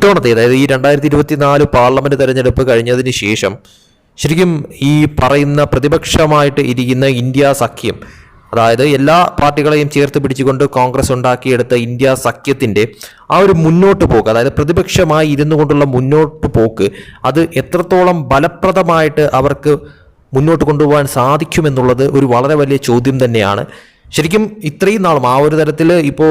ഇത്തവണത്തെ അതായത് ഈ രണ്ടായിരത്തി ഇരുപത്തി നാല് പാർലമെന്റ് തെരഞ്ഞെടുപ്പ് കഴിഞ്ഞതിന് ശേഷം ശരിക്കും ഈ പറയുന്ന പ്രതിപക്ഷമായിട്ട് ഇരിക്കുന്ന ഇന്ത്യ സഖ്യം അതായത് എല്ലാ പാർട്ടികളെയും ചേർത്ത് പിടിച്ചുകൊണ്ട് കോൺഗ്രസ് ഉണ്ടാക്കിയെടുത്ത ഇന്ത്യ സഖ്യത്തിന്റെ ആ ഒരു മുന്നോട്ട് പോക്ക് അതായത് പ്രതിപക്ഷമായി ഇരുന്നു കൊണ്ടുള്ള മുന്നോട്ട് പോക്ക് അത് എത്രത്തോളം ഫലപ്രദമായിട്ട് അവർക്ക് മുന്നോട്ട് കൊണ്ടുപോകാൻ സാധിക്കുമെന്നുള്ളത് ഒരു വളരെ വലിയ ചോദ്യം തന്നെയാണ്. ശരിക്കും ഇത്രയും നാളും ആ ഒരു തരത്തിൽ ഇപ്പോൾ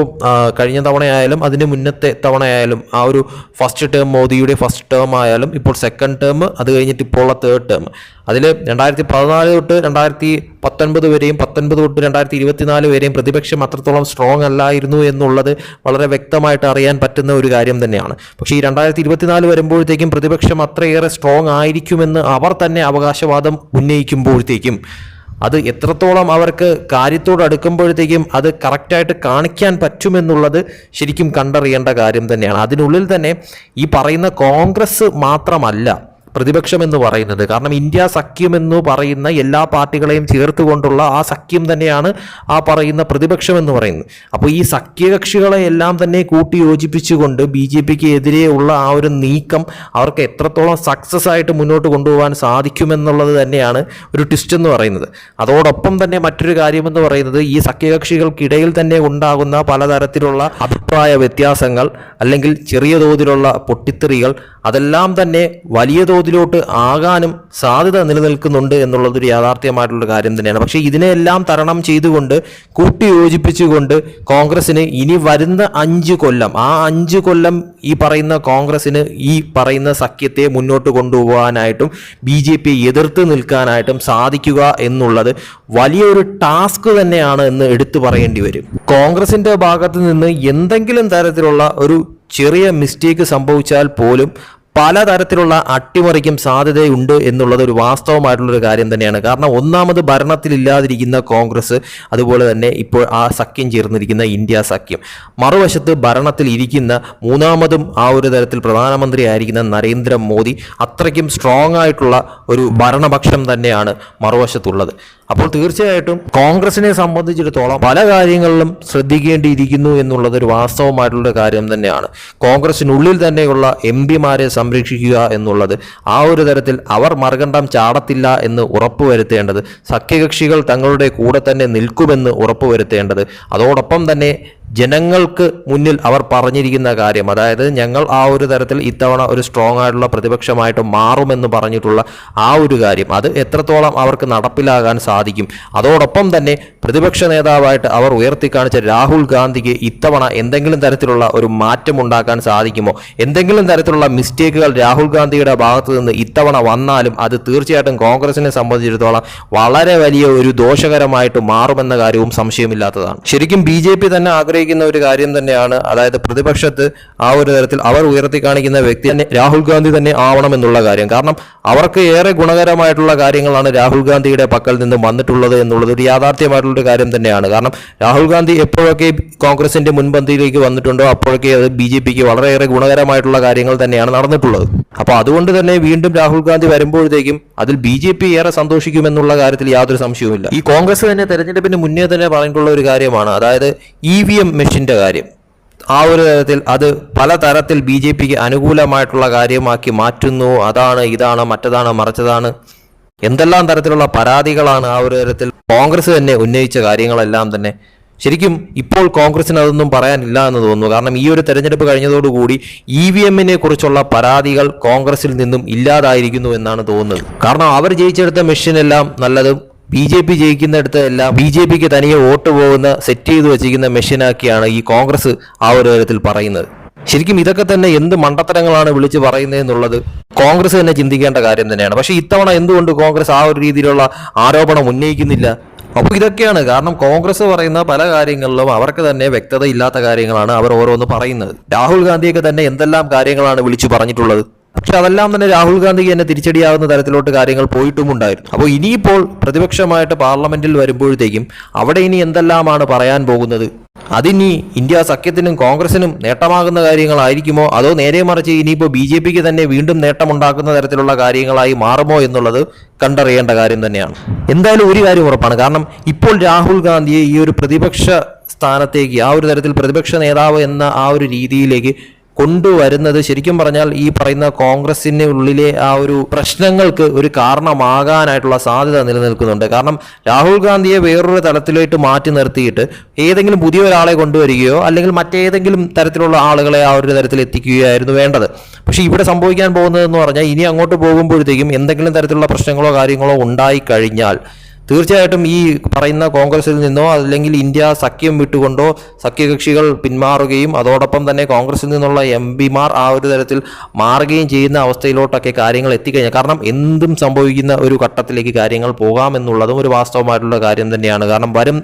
കഴിഞ്ഞ തവണയായാലും അതിന് മുന്നത്തെ തവണയായാലും ആ ഒരു ഫസ്റ്റ് ടേം മോദിയുടെ ഫസ്റ്റ് ടേം ആയാലും ഇപ്പോൾ സെക്കൻഡ് ടേം അത് കഴിഞ്ഞിട്ട് ഇപ്പോൾ ഉള്ള തേർഡ് ടേം അതിൽ രണ്ടായിരത്തി പതിനാല് തൊട്ട് രണ്ടായിരത്തി പത്തൊൻപത് വരെയും പത്തൊൻപത് തൊട്ട് രണ്ടായിരത്തി ഇരുപത്തിനാല് വരെയും പ്രതിപക്ഷം അത്രത്തോളം സ്ട്രോങ് അല്ലായിരുന്നു എന്നുള്ളത് വളരെ വ്യക്തമായിട്ട് അറിയാൻ പറ്റുന്ന ഒരു കാര്യം തന്നെയാണ്. പക്ഷേ ഈ രണ്ടായിരത്തി ഇരുപത്തിനാല് വരുമ്പോഴത്തേക്കും പ്രതിപക്ഷം അത്രയേറെ സ്ട്രോങ് ആയിരിക്കുമെന്ന് അവർ തന്നെ അവകാശവാദം ഉന്നയിക്കുമ്പോഴത്തേക്കും അത് എത്രത്തോളം അവർക്ക് കാര്യത്തോട് അടുക്കുമ്പോഴത്തേക്കും അത് കറക്റ്റായിട്ട് കാണിക്കാൻ പറ്റുമെന്നുള്ളത് ശരിക്കും കണ്ടറിയേണ്ട കാര്യം തന്നെയാണ്. അതിനുള്ളിൽ തന്നെ ഈ പറയുന്ന കോൺഗ്രസ് മാത്രമല്ല പ്രതിപക്ഷം എന്ന് പറയുന്നത്. കാരണം ഇന്ത്യ സഖ്യം എന്ന് പറയുന്ന എല്ലാ പാർട്ടികളെയും ചേർത്തുകൊണ്ടുള്ള ആ സഖ്യം തന്നെയാണ് ആ പറയുന്ന പ്രതിപക്ഷം എന്ന് പറയുന്നത്. അപ്പോൾ ഈ സഖ്യകക്ഷികളെ എല്ലാം തന്നെ കൂട്ടി യോജിപ്പിച്ചുകൊണ്ട് ബി ജെ പിക്ക് എതിരെയുള്ള ആ ഒരു നീക്കം അവർക്ക് എത്രത്തോളം സക്സസ് ആയിട്ട് മുന്നോട്ട് കൊണ്ടുപോകാൻ സാധിക്കുമെന്നുള്ളത് തന്നെയാണ് ഒരു ട്വിസ്റ്റ് എന്ന് പറയുന്നത്. അതോടൊപ്പം തന്നെ മറ്റൊരു കാര്യമെന്ന് പറയുന്നത് ഈ സഖ്യകക്ഷികൾക്കിടയിൽ തന്നെ ഉണ്ടാകുന്ന പലതരത്തിലുള്ള അഭിപ്രായ വ്യത്യാസങ്ങൾ അല്ലെങ്കിൽ ചെറിയ തോതിലുള്ള പൊട്ടിത്തെറികൾ അതെല്ലാം തന്നെ വലിയ തോതിലോട്ട് ആകാനും സാധ്യത നിലനിൽക്കുന്നുണ്ട് എന്നുള്ളതൊരു യാഥാർത്ഥ്യമായിട്ടുള്ള കാര്യം തന്നെയാണ്. പക്ഷേ ഇതിനെല്ലാം തരണം ചെയ്തുകൊണ്ട് കൂട്ടിയോജിപ്പിച്ചുകൊണ്ട് കോൺഗ്രസിന് ഇനി വരുന്ന അഞ്ച് കൊല്ലം ആ അഞ്ച് കൊല്ലം ഈ പറയുന്ന കോൺഗ്രസിന് ഈ പറയുന്ന സഖ്യത്തെ മുന്നോട്ട് കൊണ്ടുപോകാനായിട്ടും ബി ജെ പി എതിർത്ത് നിൽക്കാനായിട്ടും സാധിക്കുക എന്നുള്ളത് വലിയൊരു ടാസ്ക് തന്നെയാണ് എന്ന് എടുത്തു പറയേണ്ടി വരും. കോൺഗ്രസിന്റെ ഭാഗത്ത് നിന്ന് എന്തെങ്കിലും തരത്തിലുള്ള ഒരു ചെറിയ മിസ്റ്റേക്ക് സംഭവിച്ചാൽ പോലും പലതരത്തിലുള്ള അട്ടിമറിക്കും സാധ്യതയുണ്ട് എന്നുള്ളത് ഒരു വാസ്തവമായിട്ടുള്ളൊരു കാര്യം തന്നെയാണ്. കാരണം ഒന്നാമത് ഭരണത്തിലില്ലാതിരിക്കുന്ന കോൺഗ്രസ് അതുപോലെ തന്നെ ഇപ്പോൾ ആ സഖ്യം ചേർന്നിരിക്കുന്ന ഇന്ത്യ സഖ്യം. മറുവശത്ത് ഭരണത്തിൽ ഇരിക്കുന്ന മൂന്നാമതും ആ ഒരു തരത്തിൽ പ്രധാനമന്ത്രി ആയിരിക്കുന്ന നരേന്ദ്രമോദി അത്രയ്ക്കും സ്ട്രോങ് ആയിട്ടുള്ള ഒരു ഭരണപക്ഷം തന്നെയാണ് മറുവശത്തുള്ളത്. അപ്പോൾ തീർച്ചയായിട്ടും കോൺഗ്രസിനെ സംബന്ധിച്ചിടത്തോളം പല കാര്യങ്ങളിലും ശ്രദ്ധിക്കേണ്ടിയിരിക്കുന്നു എന്നുള്ളത് ഒരു വാസ്തവമായിട്ടുള്ള കാര്യം തന്നെയാണ്. കോൺഗ്രസിനുള്ളിൽ തന്നെയുള്ള എം പിമാരെ സംരക്ഷിക്കുക എന്നുള്ളത് ആ ഒരു തരത്തിൽ അവർ മറുകണ്ഠം ചാടത്തില്ല എന്ന് ഉറപ്പുവരുത്തേണ്ടത് സഖ്യകക്ഷികൾ തങ്ങളുടെ കൂടെ തന്നെ നിൽക്കുമെന്ന് ഉറപ്പുവരുത്തേണ്ടത് അതോടൊപ്പം തന്നെ ജനങ്ങൾക്ക് മുന്നിൽ അവർ പറഞ്ഞിരിക്കുന്ന കാര്യം അതായത് ഞങ്ങൾ ആ ഒരു തരത്തിൽ ഇത്തവണ ഒരു സ്ട്രോങ് ആയിട്ടുള്ള പ്രതിപക്ഷമായിട്ട് മാറുമെന്ന് പറഞ്ഞിട്ടുള്ള ആ ഒരു കാര്യം അത് എത്രത്തോളം അവർക്ക് നടപ്പിലാകാൻ സാധിക്കും. അതോടൊപ്പം തന്നെ പ്രതിപക്ഷ നേതാവായിട്ട് അവർ ഉയർത്തിക്കാണിച്ച രാഹുൽ ഗാന്ധിക്ക് ഇത്തവണ എന്തെങ്കിലും തരത്തിലുള്ള ഒരു മാറ്റം ഉണ്ടാക്കാൻ സാധിക്കുമോ? എന്തെങ്കിലും തരത്തിലുള്ള മിസ്റ്റേക്കുകൾ രാഹുൽ ഗാന്ധിയുടെ ഭാഗത്ത് നിന്ന് ഇത്തവണ വന്നാലും അത് തീർച്ചയായിട്ടും കോൺഗ്രസിനെ സംബന്ധിച്ചിടത്തോളം വളരെ വലിയ ഒരു ദോഷകരമായിട്ട് മാറുമെന്ന കാര്യവും സംശയമില്ലാത്തതാണ്. ശരിക്കും ബി ജെ പി തന്നെ ആഗ്രഹിക്കുന്ന ഒരു കാര്യം തന്നെയാണ്. അതായത് പ്രതിപക്ഷത്ത് ആ ഒരു തരത്തിൽ അവർ ഉയർത്തി കാണിക്കുന്ന വ്യക്തി തന്നെ രാഹുൽ ഗാന്ധി തന്നെ ആവണം എന്നുള്ള കാര്യം. കാരണം അവർക്ക് ഏറെ ഗുണകരമായിട്ടുള്ള കാര്യങ്ങളാണ് രാഹുൽ ഗാന്ധിയുടെ പക്കൽ നിന്ന് വന്നിട്ടുള്ളത് എന്നുള്ളത് ഒരു യാഥാർത്ഥ്യമായിട്ടുള്ള ഒരു കാര്യം തന്നെയാണ്. കാരണം രാഹുൽ ഗാന്ധി എപ്പോഴൊക്കെ കോൺഗ്രസിന്റെ മുൻപന്തിയിലേക്ക് വന്നിട്ടുണ്ടോ അപ്പോഴൊക്കെ അത് ബി ജെ പിക്ക് വളരെയേറെ ഗുണകരമായിട്ടുള്ള കാര്യങ്ങൾ തന്നെയാണ് നടന്നിട്ടുള്ളത്. അപ്പോൾ അതുകൊണ്ട് തന്നെ വീണ്ടും രാഹുൽ ഗാന്ധി വരുമ്പോഴത്തേക്കും അതിൽ ബി ജെ പി ഏറെ സന്തോഷിക്കുമെന്നുള്ള കാര്യത്തിൽ യാതൊരു സംശയവുമില്ല. ഈ കോൺഗ്രസ് തന്നെ തെരഞ്ഞെടുപ്പിന് മുന്നേ തന്നെ പറഞ്ഞിട്ടുള്ള ഒരു കാര്യമാണ് അതായത് ഇ വി എം കാര്യം. ആ ഒരു തരത്തിൽ അത് പല തരത്തിൽ ബി ജെ പിക്ക് അനുകൂലമായിട്ടുള്ള കാര്യമാക്കി മാറ്റുന്നു. അതാണ് ഇതാണ് മറ്റതാണ് മറിച്ചതാണ്. എന്തെല്ലാം തരത്തിലുള്ള പരാതികളാണ് ആ ഒരു തരത്തിൽ കോൺഗ്രസ് തന്നെ ഉന്നയിച്ച കാര്യങ്ങളെല്ലാം തന്നെ ശരിക്കും ഇപ്പോൾ കോൺഗ്രസിന് അതൊന്നും പറയാനില്ല എന്ന് തോന്നുന്നു. കാരണം ഈ ഒരു തെരഞ്ഞെടുപ്പ് കഴിഞ്ഞതോടുകൂടി ഇ വി എമ്മിനെ കുറിച്ചുള്ള പരാതികൾ കോൺഗ്രസിൽ നിന്നും ഇല്ലാതായിരിക്കുന്നു എന്നാണ് തോന്നുന്നത്. കാരണം അവർ ജയിച്ചെടുത്ത മെഷീനെല്ലാം നല്ലതും ബി ജെ പി ജയിക്കുന്നിടത്ത് എല്ലാം ബി ജെ പിക്ക് തനിയെ വോട്ട് പോകുന്ന സെറ്റ് ചെയ്ത് വെച്ചിരിക്കുന്ന മെഷീനാക്കിയാണ് ഈ കോൺഗ്രസ് ആ ഒരു തരത്തിൽ പറയുന്നത്. ശരിക്കും ഇതൊക്കെ തന്നെ എന്ത് മണ്ടത്തരങ്ങളാണ് വിളിച്ച് പറയുന്നത് എന്നുള്ളത് കോൺഗ്രസ് തന്നെ ചിന്തിക്കേണ്ട കാര്യം തന്നെയാണ്. പക്ഷേ ഇത്തവണ എന്തുകൊണ്ട് കോൺഗ്രസ് ആ ഒരു രീതിയിലുള്ള ആരോപണം ഉന്നയിക്കുന്നില്ല? അപ്പോൾ ഇതൊക്കെയാണ്. കാരണം കോൺഗ്രസ് പറയുന്ന പല കാര്യങ്ങളിലും അവർക്ക് തന്നെ വ്യക്തത ഇല്ലാത്ത കാര്യങ്ങളാണ് അവർ ഓരോന്ന് പറയുന്നത്. രാഹുൽ ഗാന്ധിയൊക്കെ തന്നെ എന്തെല്ലാം കാര്യങ്ങളാണ് വിളിച്ചു പറഞ്ഞിട്ടുള്ളത്? പക്ഷെ അതെല്ലാം തന്നെ രാഹുൽ ഗാന്ധിക്ക് തന്നെ തിരിച്ചടിയാവുന്ന തരത്തിലോട്ട് കാര്യങ്ങൾ പോയിട്ടുമുണ്ടായിരുന്നു. അപ്പോൾ ഇനിയിപ്പോൾ പ്രതിപക്ഷമായിട്ട് പാർലമെന്റിൽ വരുമ്പോഴത്തേക്കും അവിടെ ഇനി എന്തെല്ലാമാണ് പറയാൻ പോകുന്നത്? അതിനി ഇന്ത്യ സഖ്യത്തിനും കോൺഗ്രസിനും നേട്ടമാകുന്ന കാര്യങ്ങളായിരിക്കുമോ? അതോ നേരെ മറിച്ച് ഇനിയിപ്പോൾ ബി ജെ പിക്ക് തന്നെ വീണ്ടും നേട്ടമുണ്ടാക്കുന്ന തരത്തിലുള്ള കാര്യങ്ങളായി മാറുമോ എന്നുള്ളത് കണ്ടറിയേണ്ട കാര്യം തന്നെയാണ്. എന്തായാലും ഒരു കാര്യം ഉറപ്പാണ്. കാരണം ഇപ്പോൾ രാഹുൽ ഗാന്ധിയെ ഈ ഒരു പ്രതിപക്ഷ സ്ഥാനത്തേക്ക് ആ ഒരു തരത്തിൽ പ്രതിപക്ഷ നേതാവ് എന്ന ആ ഒരു രീതിയിലേക്ക് കൊണ്ടുവരുന്നത്. ശരിക്കും പറഞ്ഞാൽ ഈ പറയുന്ന കോൺഗ്രസിന്റെ ഉള്ളിലെ ആ ഒരു പ്രശ്നങ്ങൾക്ക് ഒരു കാരണമാകാനായിട്ടുള്ള സാധ്യത നിലനിൽക്കുന്നുണ്ട്. കാരണം രാഹുൽ ഗാന്ധിയെ വേറൊരു തലത്തിലേക്ക് മാറ്റി നിർത്തിയിട്ട് ഏതെങ്കിലും പുതിയ ഒരാളെ കൊണ്ടുവരികയോ അല്ലെങ്കിൽ മറ്റേതെങ്കിലും തരത്തിലുള്ള ആളുകളെ ആ ഒരു തരത്തിൽ എത്തിക്കുകയായിരുന്നു വേണ്ടത്. പക്ഷേ ഇവിടെ സംഭവിക്കാൻ പോകുന്നതെന്ന് പറഞ്ഞാൽ ഇനി അങ്ങോട്ട് പോകുമ്പോഴത്തേക്കും എന്തെങ്കിലും തരത്തിലുള്ള പ്രശ്നങ്ങളോ കാര്യങ്ങളോ ഉണ്ടായി കഴിഞ്ഞാൽ തീർച്ചയായിട്ടും ഈ പറയുന്ന കോൺഗ്രസിൽ നിന്നോ അല്ലെങ്കിൽ ഇന്ത്യ സഖ്യം വിട്ടുകൊണ്ടോ സഖ്യകക്ഷികൾ പിന്മാറുകയും അതോടൊപ്പം തന്നെ കോൺഗ്രസിൽ നിന്നുള്ള എം പിമാർ ആ ഒരു തരത്തിൽ മാറുകയും ചെയ്യുന്ന അവസ്ഥയിലോട്ടൊക്കെ കാര്യങ്ങൾ എത്തിക്കഴിഞ്ഞാൽ കാരണം എന്തും സംഭവിക്കുന്ന ഒരു ഘട്ടത്തിലേക്ക് കാര്യങ്ങൾ പോകാമെന്നുള്ളതും ഒരു വാസ്തവമായിട്ടുള്ള കാര്യം തന്നെയാണ്. കാരണം വരും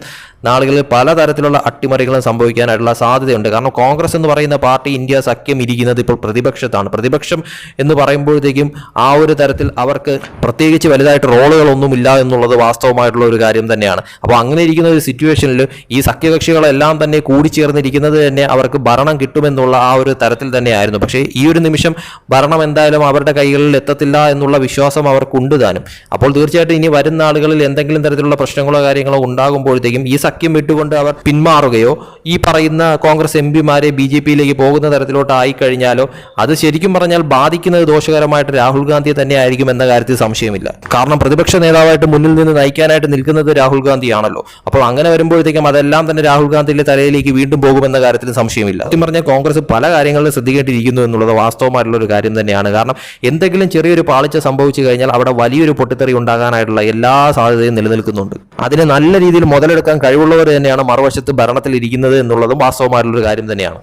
നാളുകളിൽ പലതരത്തിലുള്ള അട്ടിമറികളും സംഭവിക്കാനായിട്ടുള്ള സാധ്യതയുണ്ട്. കാരണം കോൺഗ്രസ് എന്ന് പറയുന്ന പാർട്ടി ഇന്ത്യ സഖ്യം ഇരിക്കുന്നത് ഇപ്പോൾ പ്രതിപക്ഷത്താണ്. പ്രതിപക്ഷം എന്ന് പറയുമ്പോഴത്തേക്കും ആ ഒരു തരത്തിൽ അവർക്ക് പ്രത്യേകിച്ച് വലുതായിട്ട് റോളുകളൊന്നുമില്ല എന്നുള്ളത് വാസ്തവമായിട്ടുള്ള ഒരു കാര്യം തന്നെയാണ്. അപ്പോൾ അങ്ങനെ ഇരിക്കുന്ന ഒരു സിറ്റുവേഷനിൽ ഈ സഖ്യകക്ഷികളെല്ലാം തന്നെ കൂടി കൂടിച്ചേർന്നിരിക്കുന്നത് തന്നെ അവർക്ക് ഭരണം കിട്ടുമെന്നുള്ള ആ ഒരു തരത്തിൽ തന്നെയായിരുന്നു. പക്ഷേ ഈ ഒരു നിമിഷം ഭരണം എന്തായാലും അവരുടെ കൈകളിൽ എത്തത്തില്ല എന്നുള്ള വിശ്വാസം അവർക്കുണ്ട് താനും. അപ്പോൾ തീർച്ചയായിട്ടും ഇനി വരുന്ന ആളുകളിൽ എന്തെങ്കിലും തരത്തിലുള്ള പ്രശ്നങ്ങളോ കാര്യങ്ങളോ ഉണ്ടാകുമ്പോഴത്തേക്കും ഈ സഖ്യം വിട്ടുകൊണ്ട് അവർ പിന്മാറുകയോ ഈ പറയുന്ന കോൺഗ്രസ് എം പിമാരെ ബി ജെ പിയിലേക്ക് പോകുന്ന തരത്തിലോട്ട് ആയിക്കഴിഞ്ഞാലോ അത് ശരിക്കും പറഞ്ഞാൽ ബാധിക്കുന്നത് ദോഷകരമായിട്ട് രാഹുൽ ഗാന്ധിയെ തന്നെയായിരിക്കും എന്ന കാര്യത്തിൽ സംശയമില്ല. കാരണം പ്രതിപക്ഷ നേതാവായിട്ട് മുന്നിൽ നിന്ന് നയിക്കാനായിട്ട് നിൽക്കുന്നത് രാഹുൽ ഗാന്ധിയാണല്ലോ. അപ്പോൾ അങ്ങനെ വരുമ്പോഴത്തേക്കും അതെല്ലാം തന്നെ രാഹുൽ ഗാന്ധിയുടെ തലയിലേക്ക് വീണ്ടും പോകുമെന്ന കാര്യത്തിൽ സംശയമില്ല. സത്യം പറഞ്ഞാൽ കോൺഗ്രസ് പല കാര്യങ്ങളിലും ശ്രദ്ധിക്കേണ്ടിയിരിക്കുന്നു എന്നുള്ളത് വാസ്തവമായിട്ടുള്ള ഒരു കാര്യം തന്നെയാണ്. കാരണം എന്തെങ്കിലും ചെറിയൊരു പാളിച്ച സംഭവിച്ചു കഴിഞ്ഞാൽ അവിടെ വലിയൊരു പൊട്ടിത്തെറി ഉണ്ടാകാനായിട്ടുള്ള എല്ലാ സാധ്യതയും നിലനിൽക്കുന്നുണ്ട്. അതിനെ നല്ല രീതിയിൽ മുതലെടുക്കാൻ കഴിവുള്ളവർ തന്നെയാണ് മറുവശത്ത് ഭരണത്തിൽ ഇരിക്കുന്നത് എന്നുള്ളതും വാസ്തവമായിട്ടുള്ള ഒരു കാര്യം തന്നെയാണ്.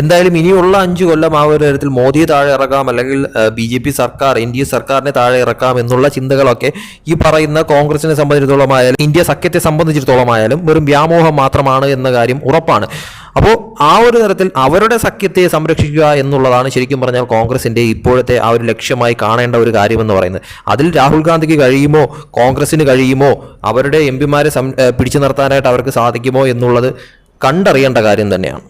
എന്തായാലും ഇനിയുള്ള അഞ്ചു കൊല്ലം ആ ഒരു തരത്തിൽ മോദിയെ താഴെ ഇറക്കാം അല്ലെങ്കിൽ ബി ജെ പി സർക്കാർ എ സർക്കാരിനെ താഴെ ഇറക്കാം എന്നുള്ള ചിന്തകളൊക്കെ ഈ പറയുന്ന കോൺഗ്രസിനെ സംബന്ധിച്ചിടത്തോളം ആയാലും ഇന്ത്യ സഖ്യത്തെ സംബന്ധിച്ചിടത്തോളം ആയാലും വെറും വ്യാമോഹം മാത്രമാണ് എന്ന കാര്യം ഉറപ്പാണ്. അപ്പോൾ ആ ഒരു തരത്തിൽ അവരുടെ സഖ്യത്തെ സംരക്ഷിക്കുക എന്നുള്ളതാണ് ശരിക്കും പറഞ്ഞാൽ കോൺഗ്രസിന്റെ ഇപ്പോഴത്തെ ആ ഒരു ലക്ഷ്യമായി കാണേണ്ട ഒരു കാര്യമെന്ന് പറയുന്നത്. അതിൽ രാഹുൽ ഗാന്ധിക്ക് കഴിയുമോ കോൺഗ്രസിന് കഴിയുമോ അവരുടെ എം പിമാരെ പിടിച്ചു നിർത്താനായിട്ട് അവർക്ക് സാധിക്കുമോ എന്നുള്ളത് കണ്ടറിയേണ്ട കാര്യം തന്നെയാണ്.